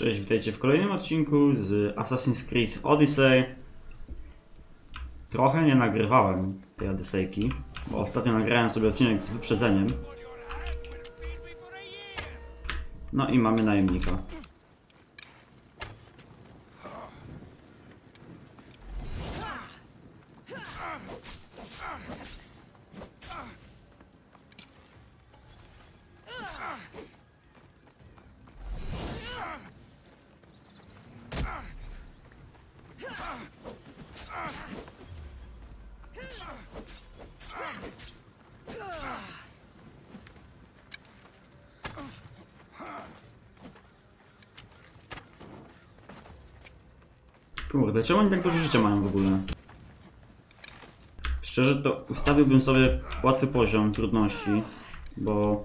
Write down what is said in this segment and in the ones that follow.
Cześć, witajcie w kolejnym odcinku z Assassin's Creed Odyssey. Trochę nie nagrywałem tej Odysseyki, bo ostatnio nagrałem sobie odcinek z wyprzedzeniem. No i mamy najemnika. Kurde, czemu oni tak dużo życia mają w ogóle? Szczerze to ustawiłbym sobie łatwy poziom trudności, bo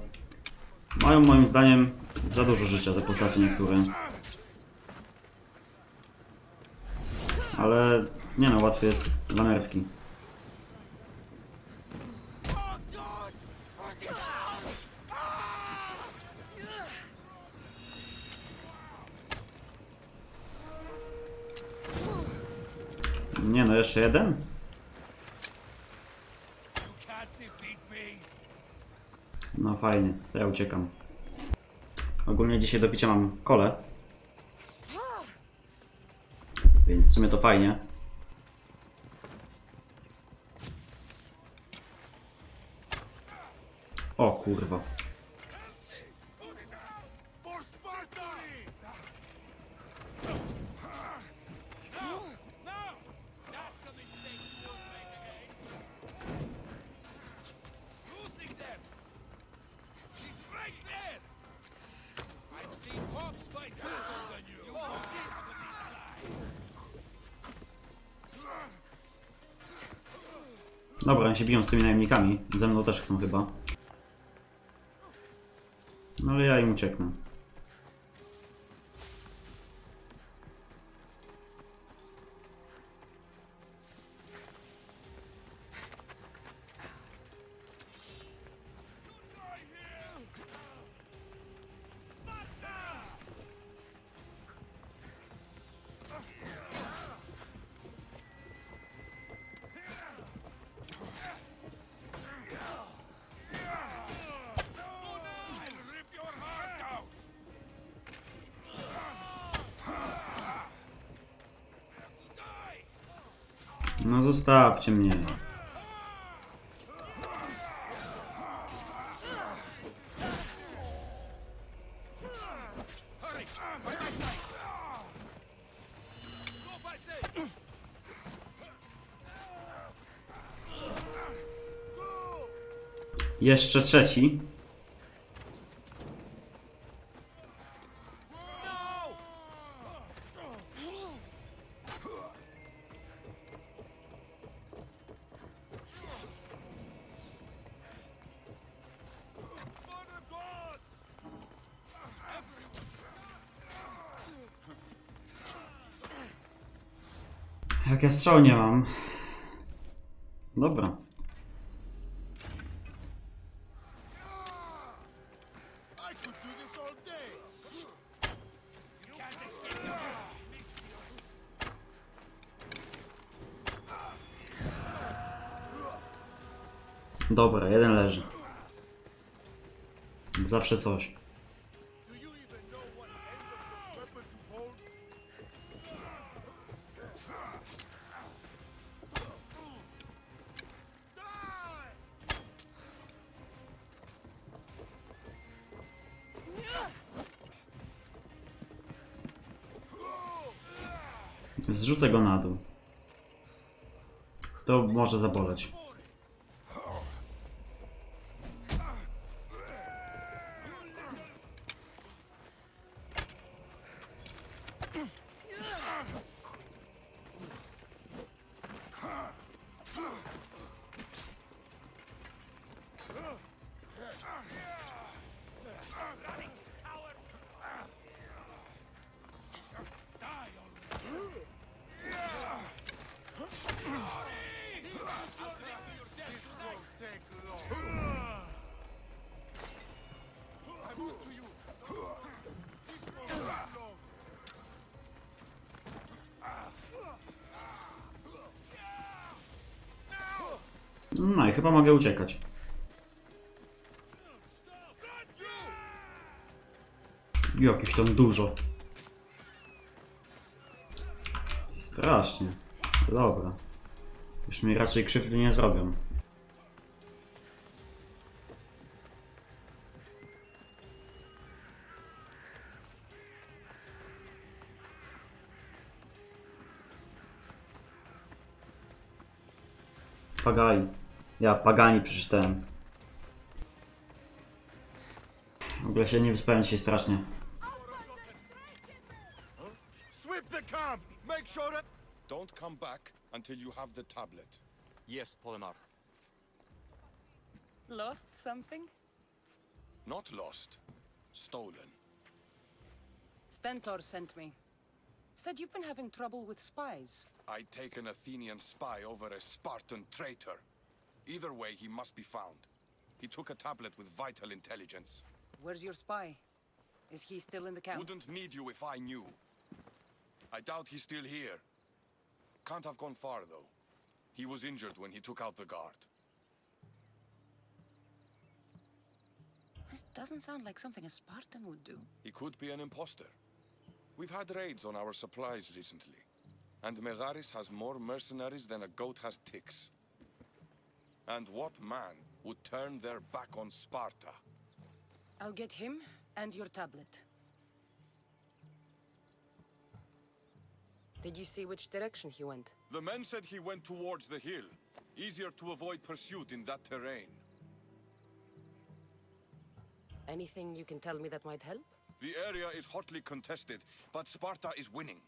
mają moim zdaniem za dużo życia te postacie niektóre. Ale nie no, łatwy jest lamerski. Nie no, jeszcze jeden? No fajnie, to ja uciekam. Ogólnie dzisiaj do picia mam kole. Więc w sumie to fajnie. O kurwa. Dobra, oni się biją z tymi najemnikami. Ze mną też chcą chyba. No ale ja im ucieknę. No zostawcie mnie. Jeszcze trzeci. Ja strzał nie mam. Dobra. Dobra, jeden leży. Zawsze coś. Zrzucę go na dół. To może zaboleć. No i chyba mogę uciekać. Jakich tam dużo. Strasznie. Dobra. Już mi raczej krzywdy nie zrobią. Pagai. Ja Pagani przeczytałem. W ogóle się nie wyspałem dzisiaj strasznie. Sweep the camp! Make sure that... Don't come back until you have the tablet. Yes, Polemarch. Lost something? Not lost. Stolen. Stentor sent me. Said you've been having trouble with spies. I take an Athenian spy over a Spartan traitor. Either way, he must be found. He took a tablet with vital intelligence. Where's your spy? Is he still in the camp? Wouldn't need you if I knew. I doubt he's still here. Can't have gone far, though. He was injured when he took out the guard. This doesn't sound like something a Spartan would do. He could be an imposter. We've had raids on our supplies recently, and Megaris has more mercenaries than a goat has ticks. And what man would turn their back on Sparta? I'll get him and your tablet. Did you see which direction he went? The men said he went towards the hill. Easier to avoid pursuit in that terrain. Anything you can tell me that might help? The area is hotly contested, but Sparta is winning.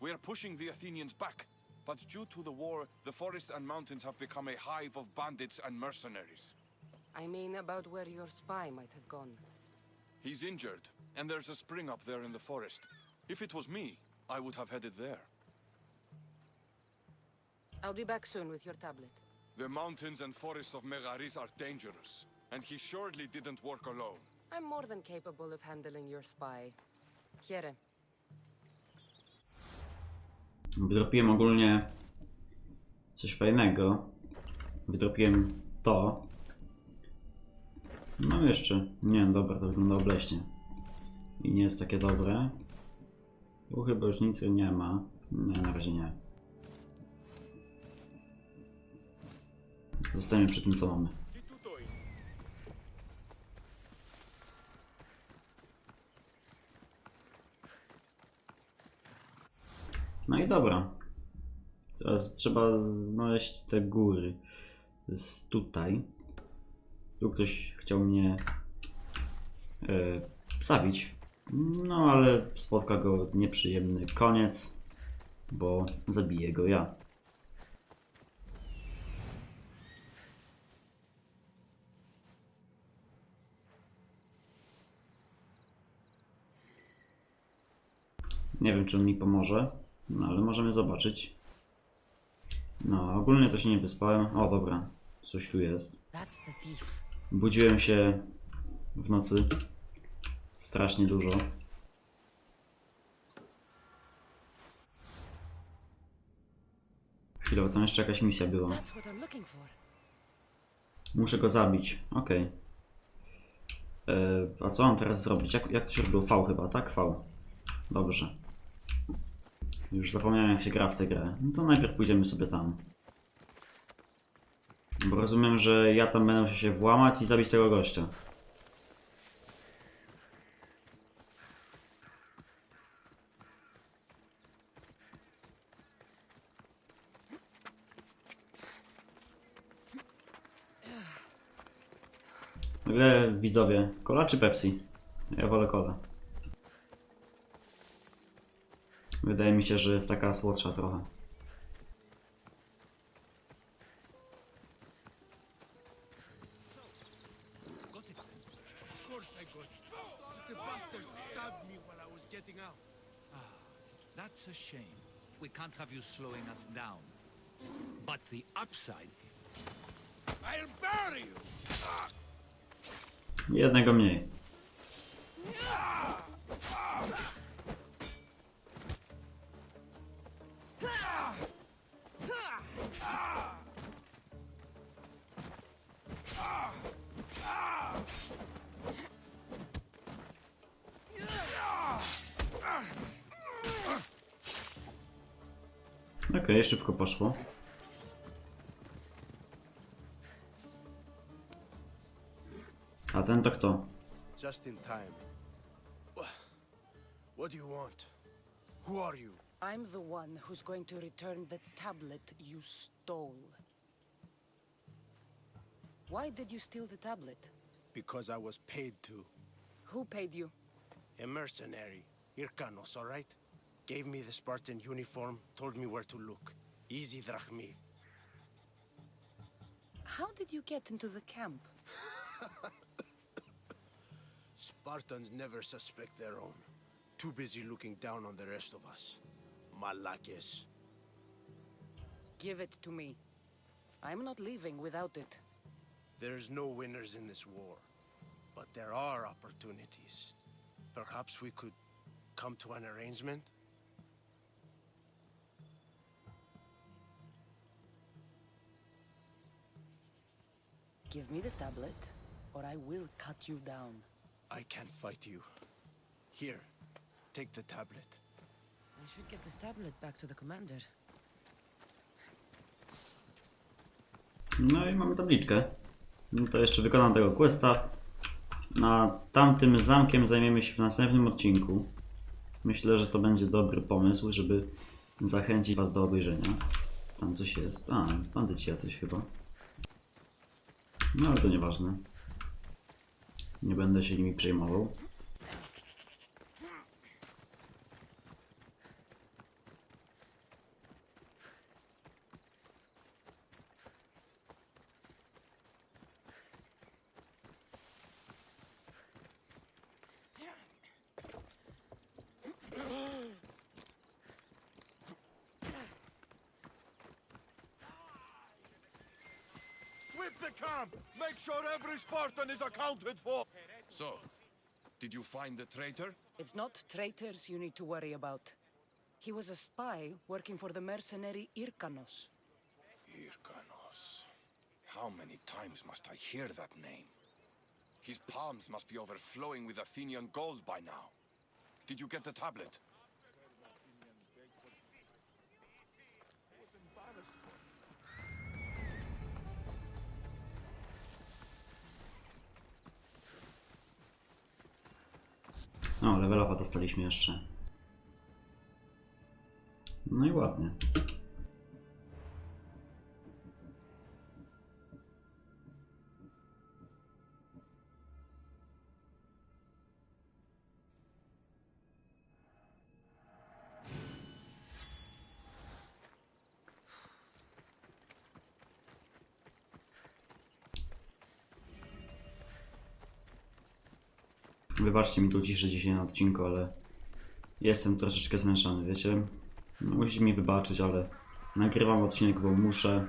We are pushing the Athenians back, but due to the war, the forests and mountains have become a hive of bandits and mercenaries. I mean about where your spy might have gone. He's injured, and there's a spring up there in the forest. If it was me, I would have headed there. I'll be back soon with your tablet. The mountains and forests of Megaris are dangerous, and he surely didn't work alone. I'm more than capable of handling your spy. Here. Wydropiłem ogólnie coś fajnego. Wydropiłem to. No jeszcze. Nie, dobra, to wygląda obleśnie. I nie jest takie dobre. Tu chyba już nic nie ma. Nie, na razie nie. Zostaniemy przy tym, co mamy. No i dobra. Teraz trzeba znaleźć te góry. Jest tutaj. Tu ktoś chciał mnie e, zabić. No ale spotka go nieprzyjemny koniec, bo zabiję go ja. Nie wiem, czy on mi pomoże, no ale możemy zobaczyć. No, ogólnie to się nie wyspałem. O, dobra, coś tu jest. Budziłem się w nocy strasznie dużo. Chwilę, bo tam jeszcze jakaś misja była. Muszę go zabić. Okej. E, A co mam teraz zrobić? Jak, jak to się robiło? V chyba, tak? V. Dobrze. Już zapomniałem jak się gra w tę grę. No to najpierw pójdziemy sobie tam. Bo rozumiem, że ja tam będę musiał się włamać i zabić tego gościa. Widzowie, cola czy Pepsi? Ja wolę kolę. Wydaje mi się, że jest taka słodsza trochę. That's a shame. We can't have you slowing us down. But the upside. I'll bury you! Jednego mniej. Okej, szybko poszło. A ten to kto? Just in time. What do you want? Who are you? I'm the one who's going to return the tablet you stole. Why did you steal the tablet? Because I was paid to. Who paid you? A mercenary. Irkanos, alright? Gave me the Spartan uniform, told me where to look. Easy drachmi. How did you get into the camp? Spartans never suspect their own. Too busy looking down on the rest of us. Malakes. Give it to me. I'm not leaving without it. There's no winners in this war, but there are opportunities. Perhaps we could come to an arrangement? Give me the tablet, or I will cut you down. I can't fight you. Here, take the tablet. I should get this tablet back to the commander. No i mamy tabliczkę. No to jeszcze wykonam tego questa. A tamtym zamkiem zajmiemy się w następnym odcinku. Myślę, że to będzie dobry pomysł, żeby zachęcić Was do obejrzenia. Tam coś jest. A, bandyci jacyś chyba. No ale to nieważne. Nie będę się nimi przejmował. The camp! Make sure every Spartan is accounted for! So, did you find the traitor? It's not traitors you need to worry about. He was a spy working for the mercenary Irkanos. Irkanos. How many times must I hear that name? His palms must be overflowing with Athenian gold by now. Did you get the tablet? Upa dostaliśmy jeszcze. No i ładnie. Wybaczcie mi tu ciszę dzisiaj na odcinku, ale jestem troszeczkę zmęczony, wiecie? Musicie mi wybaczyć, ale nagrywam odcinek, bo muszę.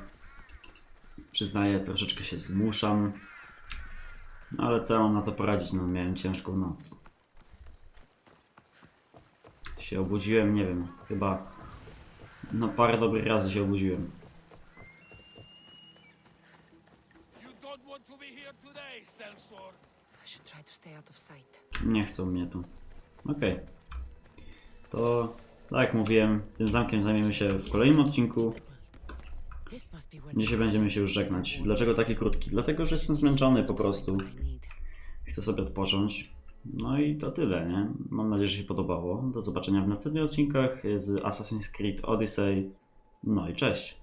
Przyznaję, troszeczkę się zmuszam. No ale co mam na to poradzić? No miałem ciężką noc. Się obudziłem, nie wiem, chyba no parę dobrych razy się obudziłem. You don't want to be here today. I should try to stay out of sight. Nie chcą mnie tu. Okej. To tak jak mówiłem, tym zamkiem zajmiemy się w kolejnym odcinku. This must be where Dzisiaj będziemy się już żegnać. Dlaczego taki krótki? Dlatego, że jestem zmęczony po prostu. I need. Chcę sobie odpocząć. No i to tyle, nie? Mam nadzieję, że się podobało. Do zobaczenia w następnych odcinkach z Assassin's Creed Odyssey. No i cześć.